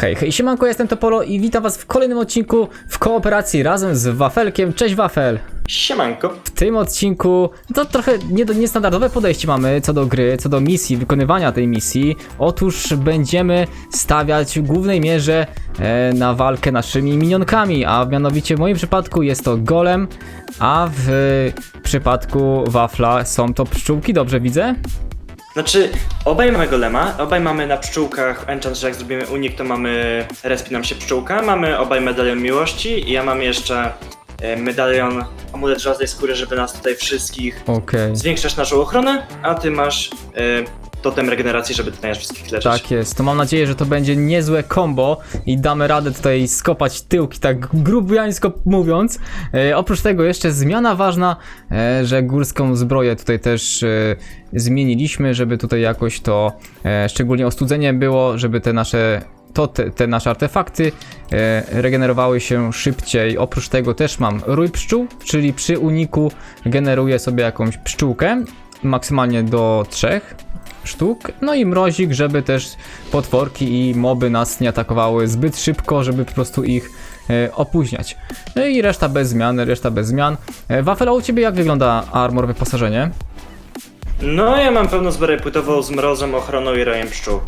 Hej, hej, siemanko, jestem Topolo i witam was w kolejnym odcinku w kooperacji razem z Wafelkiem. Cześć Wafel! Siemanko. W tym odcinku to trochę nie- niestandardowe podejście mamy co do gry, co do misji, wykonywania tej misji. Otóż będziemy stawiać w głównej mierze e, na walkę naszymi minionkami, a mianowicie w moim przypadku jest to golem, a w przypadku Wafla są to pszczółki, dobrze widzę? Znaczy, obaj mamy golema, obaj mamy na pszczółkach enchant, że jak zrobimy unik, to mamy, respi nam się pszczółka, mamy obaj medalion miłości i ja mam jeszcze e, medalion amulet żelaznej skóry, żeby nas tutaj wszystkich Okej. zwiększać naszą ochronę, a ty masz e, totem regeneracji, żeby tutaj wszystkich leczyć. Tak jest, to mam nadzieję, że to będzie niezłe combo i damy radę tutaj skopać tyłki, tak grubiańsko mówiąc. E, oprócz tego jeszcze zmiana ważna, e, że górską zbroję tutaj też e, zmieniliśmy, żeby tutaj jakoś to, e, szczególnie ostudzenie było, żeby te nasze to te, te nasze artefakty e, regenerowały się szybciej. Oprócz tego też mam rój pszczół, czyli przy uniku generuję sobie jakąś pszczółkę, maksymalnie do trzech sztuk. No i mrozik, żeby też potworki i moby nas nie atakowały zbyt szybko, żeby po prostu ich e, opóźniać. No i reszta bez zmian, reszta bez zmian. E, Wafel, a u ciebie jak wygląda armor wyposażenie? No, ja mam pełną zbroję płytową z mrozem, ochroną i rojem pszczół.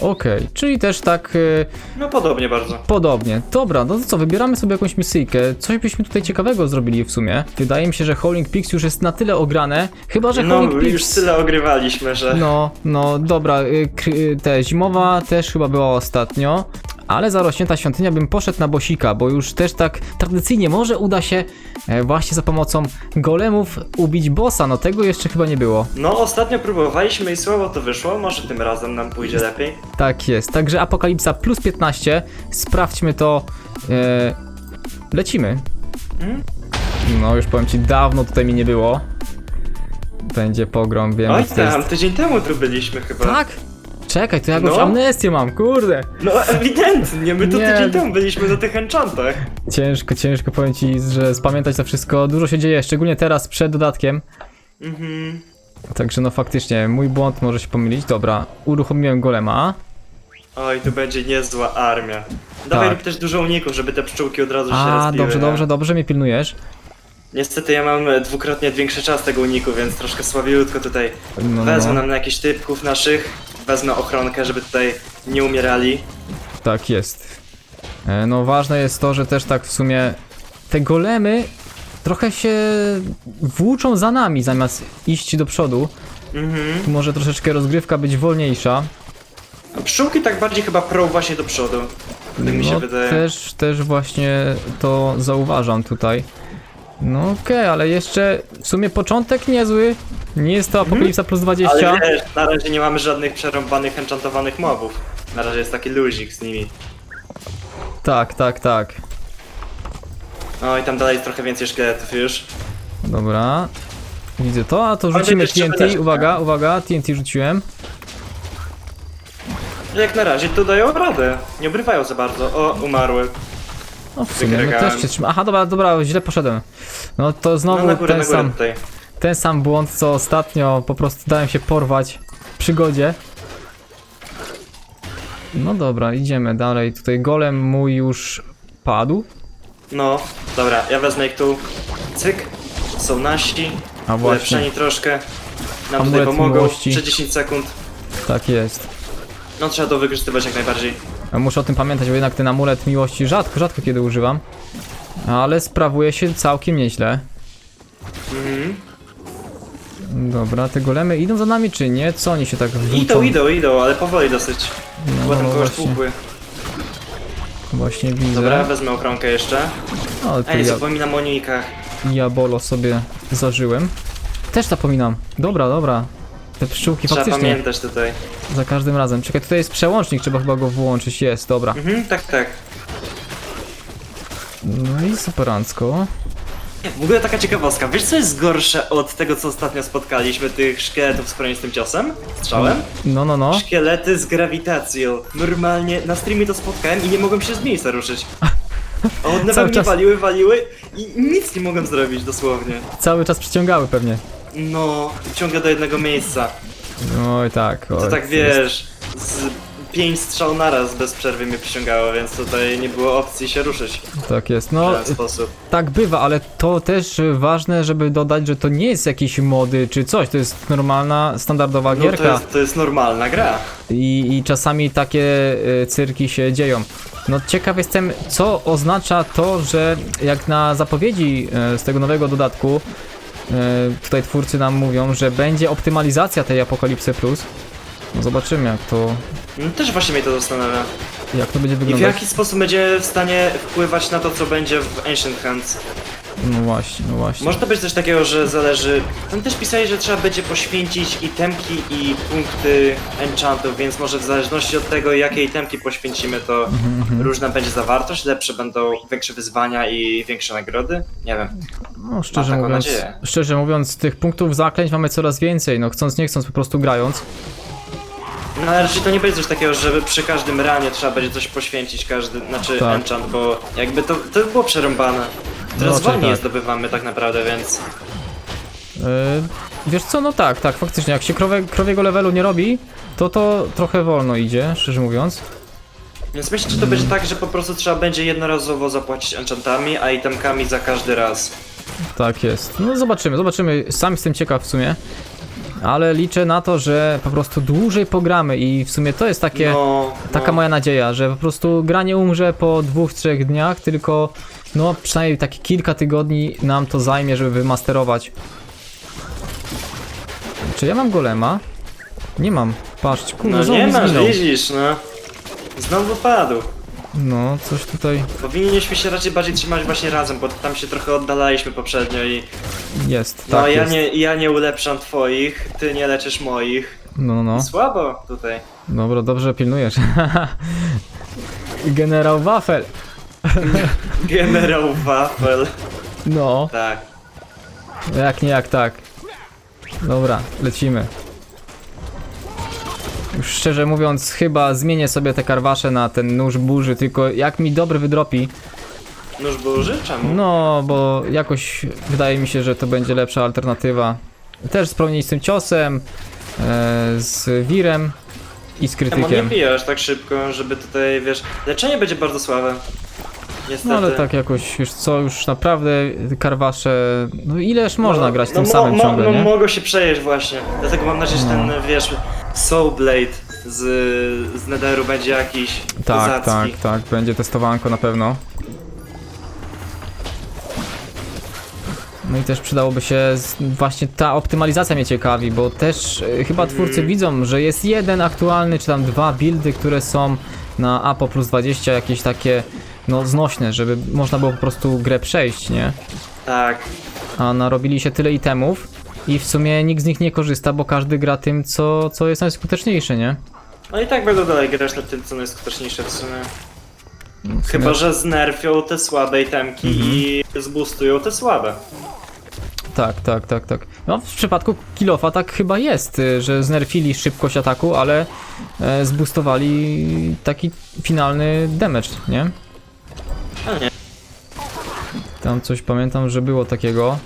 Okej, czyli też tak e, No, podobnie bardzo. podobnie. Dobra, no to co, wybieramy sobie jakąś misyjkę. Coś byśmy tutaj ciekawego zrobili w sumie. Wydaje mi się, że Howling Peaks już jest na tyle ograne, chyba że No, Howling Peaks... już tyle ogrywaliśmy, że... No, no dobra, y, y, te zimowa też chyba była ostatnio, ale zarośnięta świątynia bym poszedł na bosika, bo już też tak tradycyjnie może uda się właśnie za pomocą golemów ubić bossa, no tego jeszcze chyba nie było. No, ostatnio próbowaliśmy i słabo to wyszło, może tym razem nam pójdzie lepiej. Tak jest, także Apokalipsa plus 15, sprawdźmy to, e, lecimy. Mhm. No już powiem ci, dawno tutaj mi nie było. Będzie pogrom, wiem, Oj że to jest... tam, tydzień temu tu byliśmy chyba. Tak? Czekaj, to ja go No. amnestię mam, kurde. No ewidentnie, my tu Nie. tydzień temu byliśmy na tych enchantach. Ciężko, ciężko powiem ci, że spamiętać to wszystko. Dużo się dzieje, szczególnie teraz przed dodatkiem. Mhm. Także no faktycznie, mój błąd może się pomylić. Dobra, uruchomiłem golema. Oj, tu będzie niezła armia. Dawaj Tak. rób też dużo uników, żeby te pszczółki od razu się A, rozbiły. dobrze, nie? dobrze, dobrze mnie pilnujesz. Niestety ja mam e, dwukrotnie większy czas tego uniku, więc troszkę słabiutko tutaj No, wezmę no, nam na jakichś typków naszych, wezmę ochronkę, żeby tutaj nie umierali. tak jest. E, No ważne jest to, że też tak w sumie te golemy trochę się włóczą za nami, zamiast iść do przodu. Mhm. Może troszeczkę rozgrywka być wolniejsza. A pszczółki tak bardziej chyba prą właśnie do przodu. Tak mi się no, wydaje. też, też właśnie to zauważam tutaj. No okej, ale jeszcze w sumie początek niezły. Nie jest to Apokalipsa plus 20. Mhm. Ale wiesz, na razie nie mamy żadnych przerąbanych, enchantowanych mobów. Na razie jest taki luzik z nimi. Tak, tak, tak. No i tam dalej jest trochę więcej szkieletów już. Dobra. Widzę to, a to rzucimy jeszcze TNT. Uwaga, uwaga, TNT rzuciłem. Jak na razie to dają radę. Nie obrywają za bardzo. O, umarły. No w sumie, no też się trzyma. Aha, dobra, dobra, źle poszedłem. No to No znowu na górę, ten na górę sam, tutaj. Ten sam błąd, co ostatnio po prostu dałem się porwać w przygodzie. No dobra, idziemy dalej. Tutaj golem mój już padł. No, dobra, ja wezmę ich tu. Cyk. Są nasi. A właśnie, Ulepszeni troszkę. Nam tutaj Amulet pomogą. miłości. Przez 10 sekund. tak jest. No trzeba to wykorzystywać jak najbardziej. Ja Muszę o tym pamiętać, bo jednak ten amulet miłości rzadko, rzadko kiedy używam. Ale sprawuje się całkiem nieźle. Mhm. Dobra, te golemy idą za nami czy nie? Co oni się tak włóczą? Idą, idą, idą, ale powoli dosyć. No, Chyba tam no kogoś właśnie, tłukły. właśnie widzę. Dobra, wezmę ochronkę jeszcze. No, nie tu ja, zapominam o unikach. jabolo sobie zażyłem. Też zapominam. Dobra, dobra. Te pszczółki Trzeba faktycznie pamiętać tutaj. za każdym razem. Czekaj, tutaj jest przełącznik, trzeba chyba go włączyć. Jest, dobra. Mhm, tak, tak. No i superancko. W ogóle taka ciekawostka. Wiesz co jest gorsze od tego, co ostatnio spotkaliśmy, tych szkieletów z tym ciosem? Strzałem? No, no, no. Szkielety z grawitacją. Normalnie na streamie to spotkałem i nie mogłem się z miejsca ruszyć. A one we Cały mnie czas- waliły, waliły i nic nie mogłem zrobić dosłownie. Cały czas przyciągały pewnie. No, ciągle do jednego miejsca. Oj tak. To oj, tak jest- wiesz, z pięć strzał naraz bez przerwy mnie przyciągało, więc tutaj nie było opcji się ruszyć Tak jest. w No, ten sposób. tak bywa, ale to też ważne, żeby dodać, że to nie jest jakieś mody czy coś, to jest normalna, standardowa No gierka. to jest, to jest normalna gra. I, I czasami takie y, cyrki się dzieją. No ciekaw jestem, co oznacza to, że jak na zapowiedzi y, z tego nowego dodatku, y, tutaj twórcy nam mówią, że będzie optymalizacja tej Apokalipsy Plus. Zobaczymy jak to, No, też właśnie mnie to zastanawia. jak to będzie I w wyglądać. jaki sposób będzie w stanie wpływać na to, co będzie w Ancient Hands. No właśnie, no właśnie. Może to być coś takiego, że zależy... Tam też pisali, że trzeba będzie poświęcić itemki i punkty enchantów, więc może w zależności od tego, jakie itemki poświęcimy, to Mhm, różna będzie zawartość, lepsze będą większe wyzwania i większe nagrody. Nie wiem. No szczerze taką mówiąc, nadzieję. szczerze mówiąc, tych punktów zaklęć mamy coraz więcej, no chcąc nie chcąc, po prostu grając. No ale raczej to nie będzie coś takiego, żeby przy każdym ranie trzeba będzie coś poświęcić, każdy, znaczy Tak. enchant, bo jakby to, to by było przerąbane. Teraz raczej wolniej tak. zdobywamy tak naprawdę, więc... Yy, wiesz co, no tak, tak, faktycznie, jak się krowie, krowiego levelu nie robi, to to trochę wolno idzie, szczerze mówiąc. Więc myślę, że to będzie tak, że po prostu trzeba będzie jednorazowo zapłacić enchantami, a itemkami za każdy raz. Tak jest. No zobaczymy, zobaczymy. Sam jestem ciekaw w sumie. Ale liczę na to, że po prostu dłużej pogramy i w sumie to jest takie, No, taka no. moja nadzieja, że po prostu gra nie umrze po dwóch, trzech dniach, tylko no przynajmniej takie kilka tygodni nam to zajmie, żeby wymasterować. Czy ja mam golema? Nie mam. Patrz, kurde, No znowu nie mi masz, zginął. widzisz, no. Znowu padł. No, coś tutaj Powinniśmy się raczej bardziej trzymać właśnie razem, bo tam się trochę oddalaliśmy poprzednio i... jest, No tak ja, jest. nie, ja nie ulepszam twoich, ty nie leczysz moich. No, no. Słabo tutaj. Dobra, dobrze pilnujesz. Generał Wafel. Generał Wafel. No, Tak. jak nie jak tak. Dobra, lecimy. Już szczerze mówiąc, chyba zmienię sobie te karwasze na ten nóż burzy, tylko jak mi dobry wydropi, Nóż burzy? Czemu? no bo jakoś wydaje mi się, że to będzie lepsza alternatywa. Też z promienistym ciosem, e, z wirem i z Emon nie krytykiem. tak szybko, żeby tutaj, wiesz... Leczenie będzie bardzo słabe. Niestety. No ale tak jakoś, wiesz co, już naprawdę karwasze, no ileż można No, grać no tym samym ciągle, no, nie? mogą się przejeść właśnie. Dlatego mam nadzieję, że No. ten, wiesz, Soul Blade z, z Netheru będzie jakiś Tak, tak, kozacki. tak, będzie testowanko na pewno. No i też przydałoby się z, właśnie ta optymalizacja mnie ciekawi, bo też e, chyba twórcy Mm. widzą, że jest jeden aktualny, czy tam dwa buildy, które są na APO plus 20 jakieś takie no znośne, żeby można było po prostu grę przejść, nie? Tak. A narobili się tyle itemów i w sumie nikt z nich nie korzysta, bo każdy gra tym, co, co jest najskuteczniejsze, nie? No i tak będą dalej grać nad tym, co najskuteczniejsze w sumie. W sumie- Chyba, że znerfią te słabe itemki Mhm. i zboostują te słabe. Tak, tak, tak, tak. No w przypadku Kilofa tak chyba jest, y, że znerfili szybkość ataku, ale e, zboostowali taki finalny damage, nie? A nie. Tam coś pamiętam, że było takiego.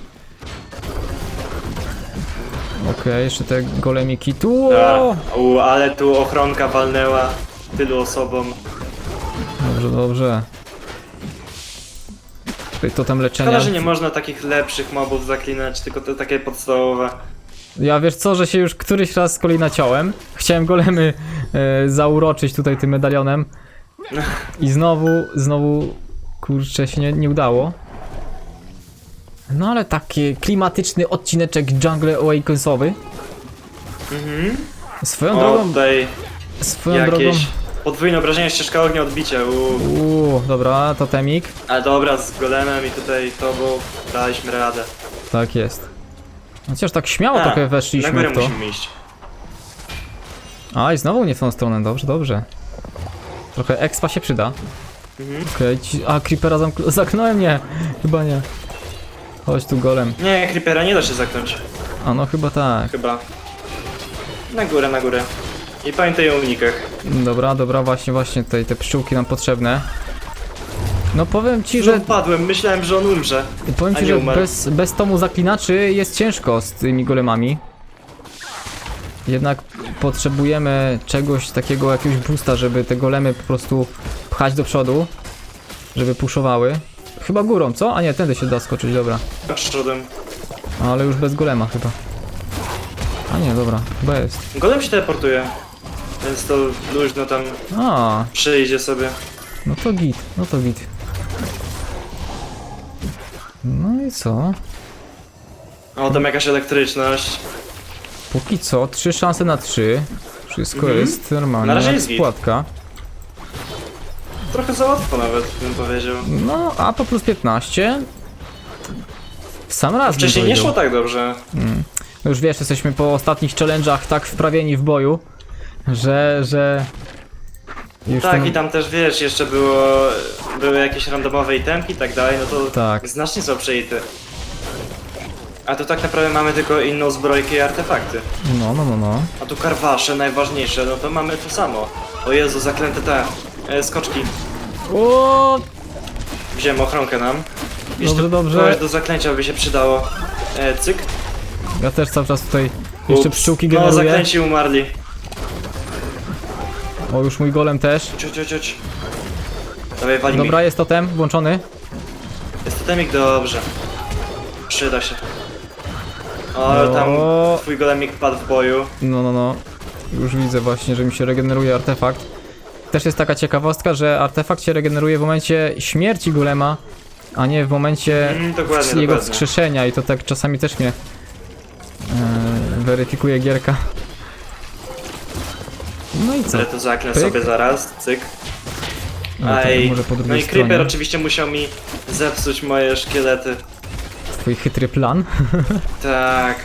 Okej, jeszcze te golemiki tu. A, O! u, ale tu ochronka walnęła tylu osobom. Dobrze, dobrze. Tutaj totem leczenia. Szkoda, że nie można takich lepszych mobów zaklinać, tylko te takie podstawowe. Ja wiesz co, że się już któryś raz z kolei naciąłem. Chciałem golemy e, zauroczyć tutaj tym medalionem. I znowu, znowu, kurczę, się nie, nie udało. No ale taki klimatyczny odcineczek Jungle Awakensowy. Mhm. Swoją O, drogą, tutaj swoją drogą. jakieś podwójne obrażenia, ścieżka ognia, odbicia. U. Uuu, dobra, totemik. Ale dobra, z golemem i tutaj tobą daliśmy radę. Tak jest. Chociaż tak śmiało trochę Na weszliśmy górę w to. musimy iść. A, i znowu nie w tą stronę, dobrze, dobrze. Trochę expa się przyda. Mhm. Okej, ci- a creepera zamk- zaknąłem? Nie, chyba nie. Chodź tu golem. Nie, creepera nie da się zaknąć. A no chyba tak. Chyba. Na górę, na górę. I pamiętaj o unikach. Dobra, dobra, właśnie, właśnie tutaj te pszczółki nam potrzebne. No powiem ci, Że że padłem, myślałem, że on umrze. powiem ci, że umarł. bez, bez tomu zaklinaczy jest ciężko z tymi golemami. Jednak potrzebujemy czegoś takiego, jakiegoś boosta, żeby te golemy po prostu pchać do przodu, żeby puszowały. Chyba górą, co? A nie, tędy się da skoczyć, dobra. Przodem. Ale już bez golema chyba. A nie, dobra, chyba jest. Golem się teleportuje. Więc to luźno tam A, przyjdzie sobie. no to git, no to git. No i co? O, tam jakaś elektryczność. Póki co, trzy szanse na trzy. Wszystko Mhm. jest normalnie. Na razie jak jest git. Trochę za łatwo nawet, bym powiedział. No, a po plus 15. W sam raz bym Wcześniej nie powiedział. szło tak dobrze. No już wiesz, jesteśmy po ostatnich challenge'ach tak wprawieni w boju, że, że... Już Tak, ten- i tam też wiesz, jeszcze było, były jakieś randomowe itemki i tak dalej, no to Tak. znacznie są przeity. A tu tak naprawdę mamy tylko inną zbrojkę i artefakty. No, no, no, no. A tu karwasze, najważniejsze, no to mamy to samo. O Jezu, zaklęte te e, skoczki. O, Wziąłem ochronkę nam. Dobrze, dobrze. do zaklęcia by się przydało. E, cyk. Ja też cały czas tutaj jeszcze Ups. pszczółki No, generuję. zaklęci umarli. O, już mój golem też. Ciu, ciu, ciu, ciu. Dawaj, wali Dobra, jest totem włączony. Jest totemik, dobrze. Przyda się. O, ale tam O. twój golemik padł w boju. No, no, no. Już widzę właśnie, że mi się regeneruje artefakt. Też jest taka ciekawostka, że artefakt się regeneruje w momencie śmierci golema, a nie w momencie Mm, dokładnie, jego dokładnie. wskrzeszenia i to tak czasami też mnie e, weryfikuje gierka. No i co? Ale to zaklę Pyk. sobie zaraz, cyk. A, to Aj, może po drugiej no i stronie. Creeper oczywiście musiał mi zepsuć moje szkielety. Twój chytry plan. Tak.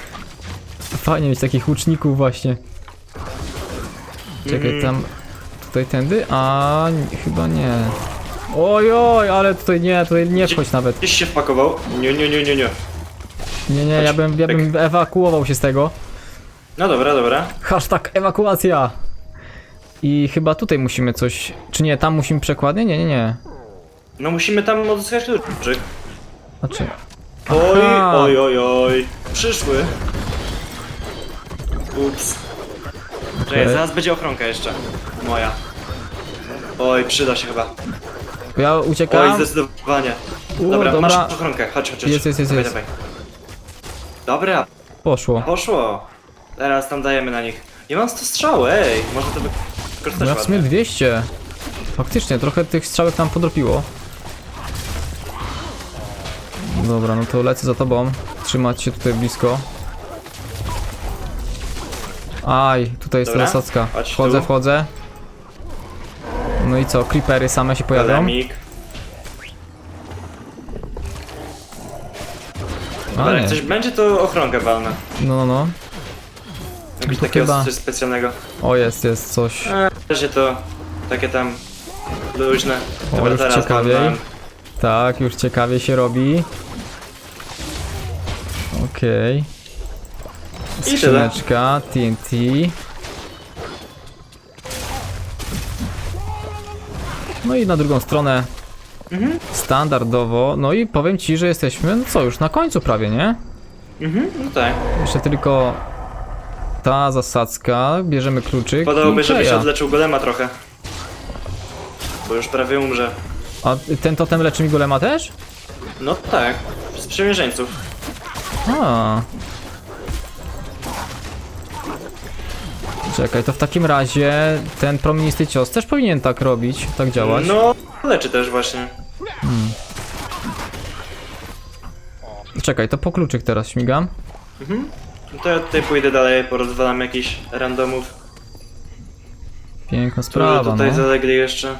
Fajnie mieć takich łuczników właśnie. Czekaj, Mhm. tam... Tutaj tędy? A chyba nie. Oj, oj, ale tutaj nie, tutaj nie wchodź nawet. Gdzieś się wpakował? Nie, nie, nie, nie, nie. Nie, nie, ja bym, ja bym ewakuował się z tego. No dobra, dobra. Hashtag ewakuacja! I chyba tutaj musimy coś... Czy nie, tam musimy przekładnie? Nie, nie, nie. No musimy tam odzyskać kluczyk. Znaczy... Oj, Aha. oj, oj, oj. Przyszły. Ups. Czekaj, zaraz będzie ochronka jeszcze. Moja. Oj, przyda się chyba. Ja Oj, uciekam. zdecydowanie. U, Dobra, dobra. masz ochronkę, chodź, chodź, chodź. Jest, jest, jest, Dawaj, jest. dawaj. Dobra, Poszło. poszło. Teraz tam dajemy na nich. Ja mam 100 strzał, ej. Może to wykorzystać No ja w sumie ładnie. 200. Faktycznie, trochę tych strzałek nam podrobiło. Dobra, no to lecę za tobą. Trzymać się tutaj blisko. Aj, tutaj jest Dobra, chodź Wchodzę, tu. wchodzę. No i co, creepery same się pojawią? Golemik. A Dobra, jak nie. coś będzie, to ochronkę walnę. No, no, no. To takiego chyba- coś specjalnego. O, jest, jest coś. E, Razie to takie tam luźne. O, Dobra, już ciekawiej. mam- Tak, już ciekawie się robi. Okej. I tyle. Skrzyneczka, TNT. No i na drugą stronę Mhm. standardowo. No i powiem ci, że jesteśmy, no co, już na końcu prawie, nie? Mhm, no tak. Jeszcze tylko ta zasadzka, bierzemy kluczyk Podałoby, i żebyś kleja. odleczył golema trochę. Bo już prawie umrze. A ten totem leczy mi golema też? No tak, z przymierzeńców. A. Czekaj, to w takim razie ten promienisty cios też powinien tak robić, tak działać. No, leczy też właśnie. Czekaj, to po kluczyk teraz śmigam. Mhm. No to ja tutaj pójdę dalej, porozwalam jakichś randomów, Piękna sprawa, tutaj no. zalegli jeszcze.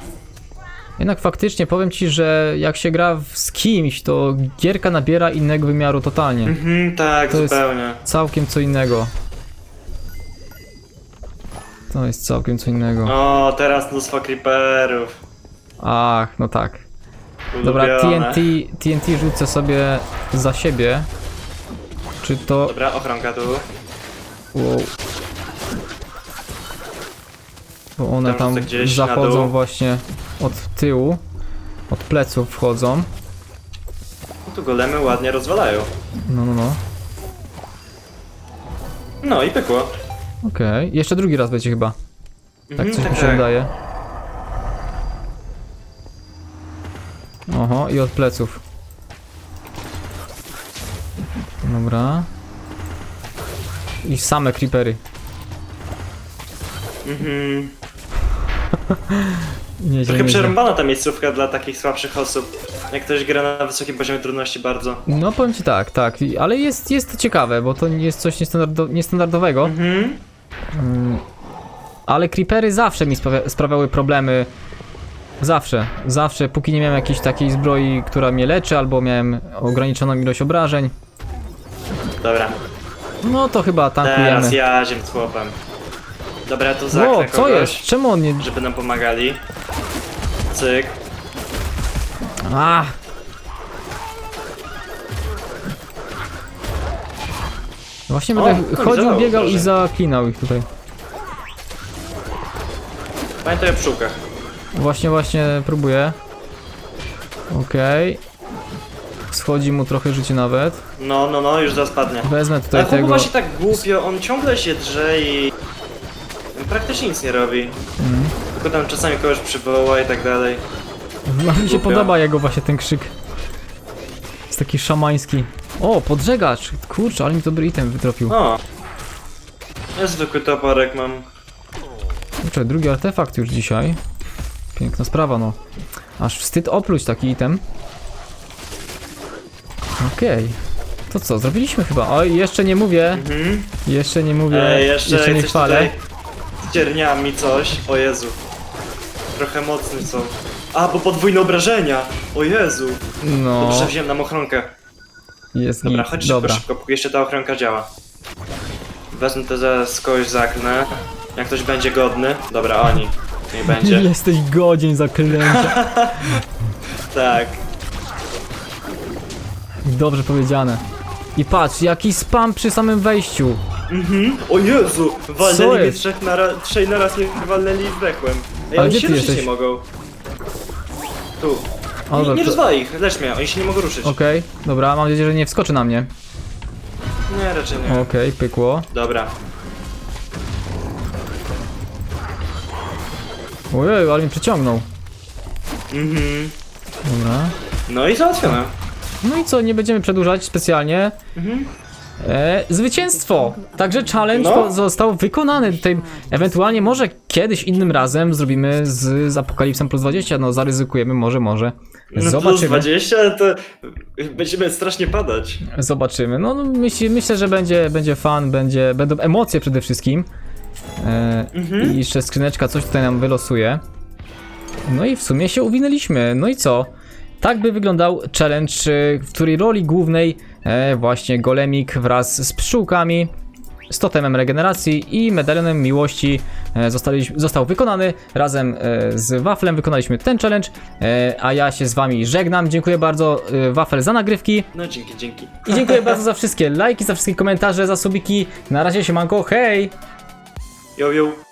Jednak faktycznie powiem ci, że jak się gra z kimś, to gierka nabiera innego wymiaru totalnie. Mhm, tak, To zupełnie. Całkiem co innego. To jest całkiem co innego. O, teraz mnóstwo creeperów. Ach, no tak. Dobra, Ulubione. TNT, TNT rzucę sobie za siebie. Czy to... Dobra, ochronka tu. Wow. Bo one Tam tam rzucę gdzieś na zachodzą dół. właśnie od tyłu. Od pleców wchodzą. Tu golemy ładnie rozwalają. No, no, no. No i pykło. Okej, jeszcze drugi raz będzie chyba. Tak Mhm, coś mi się wydaje. Oho, i od pleców. Dobra. I same creepery. Mhm. Nieźle, Trochę nieźle. przerąbana ta miejscówka dla takich słabszych osób. Jak ktoś gra na wysokim poziomie trudności bardzo. No powiem ci tak, tak, I- ale jest, jest to ciekawe, bo to nie jest coś niestandardo niestandardowego. Mhm. Mm, Ale creepery zawsze mi sprawia sprawiały problemy. Zawsze, zawsze, póki nie miałem jakiejś takiej zbroi, która mnie leczy, albo miałem ograniczoną ilość obrażeń. Dobra, No to chyba tankujemy. teraz ja ziem z chłopem. Dobra, tu Ło, zakrę co jest? Czemu on nie... żeby nam pomagali. Cyk. A! Właśnie O, będę kurde, chodził, zawał, biegał i zaklinał ich tutaj. Pamiętaj o pszczółkach. Właśnie, właśnie próbuję. Okej. Schodzi mu trochę życie nawet. No, no, no, już zaraz padnie. Wezmę tutaj Ale chłopu tego. właśnie tak głupio, on ciągle się drze i... Praktycznie nic nie robi. Mm. Tylko tam czasami kogoś przywoła i tak dalej. No, mi się Głupio. podoba jego właśnie ten krzyk. Jest taki szamański. O, podżegacz! Kurczę, ale mi dobry item wytropił. O! Ja zwykły toporek mam. Kurczę, drugi artefakt już dzisiaj. Piękna sprawa, no. Aż wstyd opluć taki item. Okej. To co, zrobiliśmy chyba. Oj, jeszcze nie mówię. Mhm. Jeszcze nie mówię. Ej, jeszcze, jeszcze nie coś chwalę. tutaj z cierniami coś. O Jezu. Trochę mocny są. A, bo podwójne obrażenia! O Jezu! No, Dobrze, wziąłem nam ochronkę. Jest Dobra, git. chodź szybko, Dobra. szybko, póki jeszcze ta ochronka działa. Wezmę to zaraz kogoś zaknę. Jak ktoś będzie godny. Dobra, oni. Nie będzie. Jesteś godzien zaklęcia. Tak. Dobrze powiedziane. I patrz, jaki spam przy samym wejściu. Mhm. O Jezu! Co Walnęli mnie jest? trzech na ra- trzej naraz nie walnęli i zdechłem. Ej, Ale oni gdzie się ty ruszyć jesteś? nie mogą. Tu. O, Nie, nie to- rozwalaj ich, lecz mnie, oni się nie mogą ruszyć. Okej, dobra, mam nadzieję, że nie wskoczy na mnie. Nie, raczej nie. Okej, pykło. Dobra. Ojej, ale mnie przyciągnął. Mhm. Dobra. No i załatwione. No i co, nie będziemy przedłużać specjalnie. Mhm. E, zwycięstwo! Także challenge No. po- został wykonany. Tutaj ewentualnie może kiedyś innym razem zrobimy z, z Apokalipsem plus 20. No zaryzykujemy, może, może. No plus Zobaczymy. 20 to będziemy strasznie padać. Zobaczymy. No, no myśl, myślę, że będzie, będzie fan, będzie, będą emocje przede wszystkim. E, Mhm. I jeszcze skrzyneczka coś tutaj nam wylosuje. No i w sumie się uwinęliśmy. No i co? Tak by wyglądał challenge, e, w której roli głównej e, właśnie golemik wraz z pszczółkami, z totemem regeneracji i medalionem miłości e, zostali, został wykonany. Razem e, z Waflem wykonaliśmy ten challenge, e, a ja się z wami żegnam. Dziękuję bardzo Wafel za nagrywki No dzięki, dzięki. i dziękuję bardzo za wszystkie lajki, za wszystkie komentarze, za subiki. Na razie się manko, hej! Yo, yo.